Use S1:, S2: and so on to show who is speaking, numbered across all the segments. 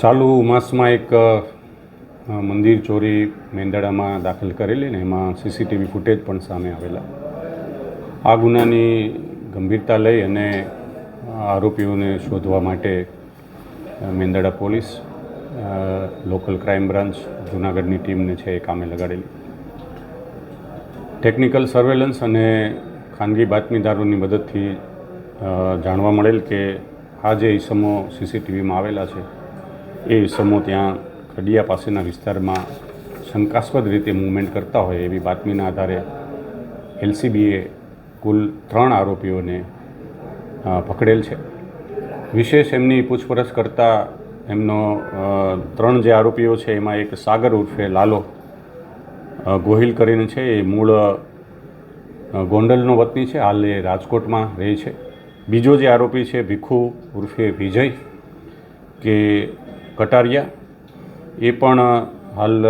S1: ચાલુ માસમાં એક મંદિર ચોરી મેંદડામાં દાખલ કરેલી ને એમાં સીસીટીવી ફૂટેજ પણ સામે આવેલા. આ ગુનાની ગંભીરતા લઈ અને આરોપીઓને શોધવા માટે Mendarda police local crime branch, જુનાગઢની ટીમને છે એ કામે લગાડેલી. ટેકનિકલ સર્વેલન્સ અને ખાનગી બાતમીદારોની મદદથી જાણવા મળેલ કે આ જે ઈસમો સીસીટીવીમાં આવેલા છે એ ઇસમો ત્યાં ખડિયા પાસેના વિસ્તારમાં શંકાસ્પદ રીતે મૂવમેન્ટ કરતા હોય એવી બાતમીના આધારે એલસીબીએ કુલ ત્રણ આરોપીઓને પકડેલ છે. વિશેષ એમની પૂછપરછ કરતાં એમનો ત્રણ જે આરોપીઓ છે, એમાં એક સાગર ઉર્ફે લાલો ગોહિલ કરીને છે. એ મૂળ ગોંડલનો વતની છે. હાલ એ રાજકોટમાં રહે છે. બીજો જે આરોપી છે, ભીખુ ઉર્ફે વિજય, કે કટારિયા. એ પણ હાલ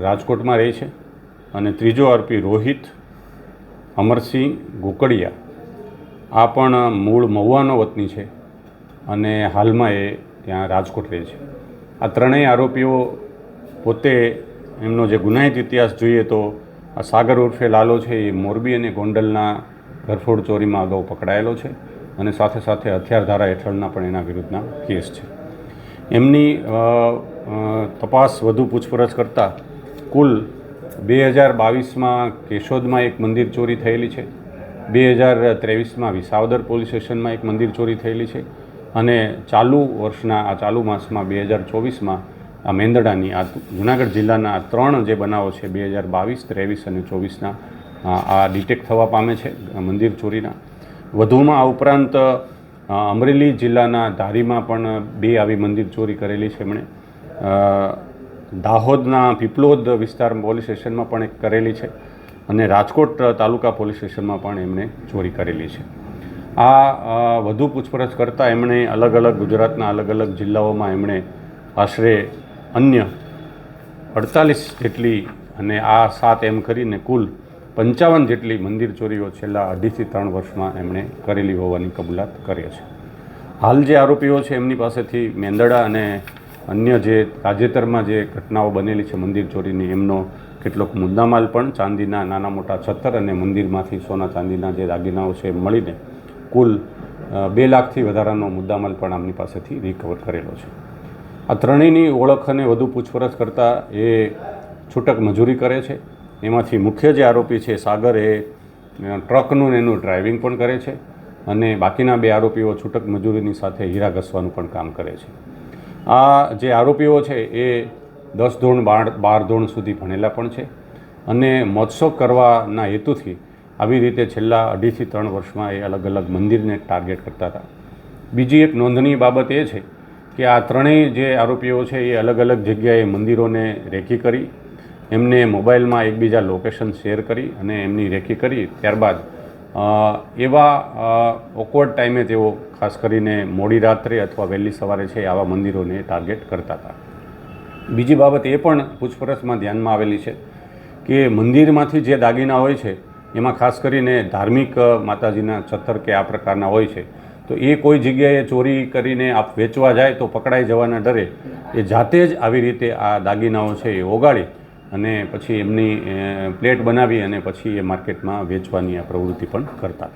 S1: રાજકોટમાં રહે છે. અને ત્રીજો આરોપી રોહિત, અમરસિંહ, ગોકડિયા. આ પણ મૂળ મહુવાનો વતની છે અને હાલમાં એ ત્યાં રાજકોટ રહે છે. આ ત્રણેય આરોપીઓ પોતે એમનો જે ગુનાહિત ઇતિહાસ જોઈએ તો આ સાગર ઉર્ફે લાલો છે, એ મોરબી અને ગોંડલના ઘરફોડ ચોરીમાં અગાઉ પકડાયેલો છે અને સાથે સાથે હથિયાર ધારા હેઠળના પણ એના વિરુદ્ધના કેસ છે. એમની તપાસ વધુ પૂછપરછ કરતાં કુલ બે હજાર બાવીસમાં કેશોદમાં એક મંદિર ચોરી થયેલી છે. બે હજાર ત્રેવીસમાં વિસાવદર પોલીસ સ્ટેશનમાં એક મંદિર ચોરી થયેલી છે. અને ચાલુ વર્ષના, આ ચાલુ માસમાં બે હજાર ચોવીસમાં આ મેંદડાની, આ જુનાગઢ જિલ્લાના આ ત્રણ જે બનાવો છે, બે હજાર બાવીસ, ત્રેવીસ અને ચોવીસના આ ડિટેક્ટ થવા પામે છે મંદિર ચોરીના. વધુમાં આ ઉપરાંત અમરેલી જિલ્લાના ધારીમાં પણ બે આવી મંદિર ચોરી કરેલી છે એમણે. દાહોદના પીપલોદ વિસ્તાર પોલીસ સ્ટેશનમાં પણ એક કરેલી છે અને રાજકોટ તાલુકા પોલીસ સ્ટેશનમાં પણ એમણે ચોરી કરેલી છે. આ વધુ પૂછપરછ કરતાં એમણે અલગ અલગ ગુજરાતના અલગ અલગ જિલ્લાઓમાં એમણે આશરે અન્ય અડતાલીસ જેટલી અને આ સાત એમ કરીને કુલ પંચાવન જેટલી મંદિર ચોરીઓ છેલ્લા અઢીથી ત્રણ વર્ષમાં એમણે કરેલી હોવાની કબૂલાત કરે છે. હાલ જે આરોપીઓ છે, એમની પાસેથી મેંદડા અને અન્ય જે તાજેતરમાં જે ઘટનાઓ બનેલી છે મંદિર ચોરીની, એમનો કેટલોક મુદ્દામાલ પણ ચાંદીના નાના મોટા છત્તર અને મંદિરમાંથી સોના ચાંદીના જે દાગીનાઓ છે મળીને કુલ બે લાખથી વધારાનો મુદ્દામાલ પણ આમની પાસેથી રિકવર કરેલો છે. આ ત્રણેયની ઓળખ અને વધુ પૂછપરછ કરતાં એ છૂટક મજૂરી કરે છે. એમાંથી મુખ્ય જે આરોપી છે સાગર એ ટ્રકનું એનું ડ્રાઇવિંગ પણ કરે છે અને બાકીના બે આરોપીઓ છૂટક મજૂરીની સાથે હીરા ઘસવાનું પણ કામ કરે છે. આ જે આરોપીઓ છે એ દસ ધોરણ બાર બાર ધોરણ સુધી ભણેલા પણ છે અને મહોત્સવ કરવાના હેતુથી આવી રીતે છેલ્લા અઢીથી ત્રણ વર્ષમાં એ અલગ અલગ મંદિરને ટાર્ગેટ કરતા હતા. બીજી એક નોંધનીય બાબત એ છે કે આ ત્રણેય જે આરોપીઓ છે એ અલગ અલગ જગ્યાએ મંદિરોને રેકી કરી એમને મોબાઈલમાં એકબીજા લોકેશન શેર કરી અને એમની રેકી કરી. ત્યારબાદ એવા ઓકવર્ડ ટાઈમે તેઓ ખાસ કરીને મોડી રાત્રે અથવા વહેલી સવારે છે આવા મંદિરોને ટાર્ગેટ કરતા હતા. બીજી બાબત એ પણ પૂછપરછમાં ધ્યાનમાં આવેલી છે કે મંદિરમાંથી જે દાગીના હોય છે, એમાં ખાસ કરીને ધાર્મિક માતાજીના છત્તર કે આ પ્રકારના હોય છે, તો એ કોઈ જગ્યાએ ચોરી કરીને આપ વેચવા જાય તો પકડાઈ જવાના ડરે એ જાતે જ આવી રીતે આ દાગીનાઓ છે એ ઓગાળી અને પછી એમની પ્લેટ બનાવી અને પછી એ માર્કેટમાં વેચવાની આ પ્રવૃત્તિ પણ કરતા.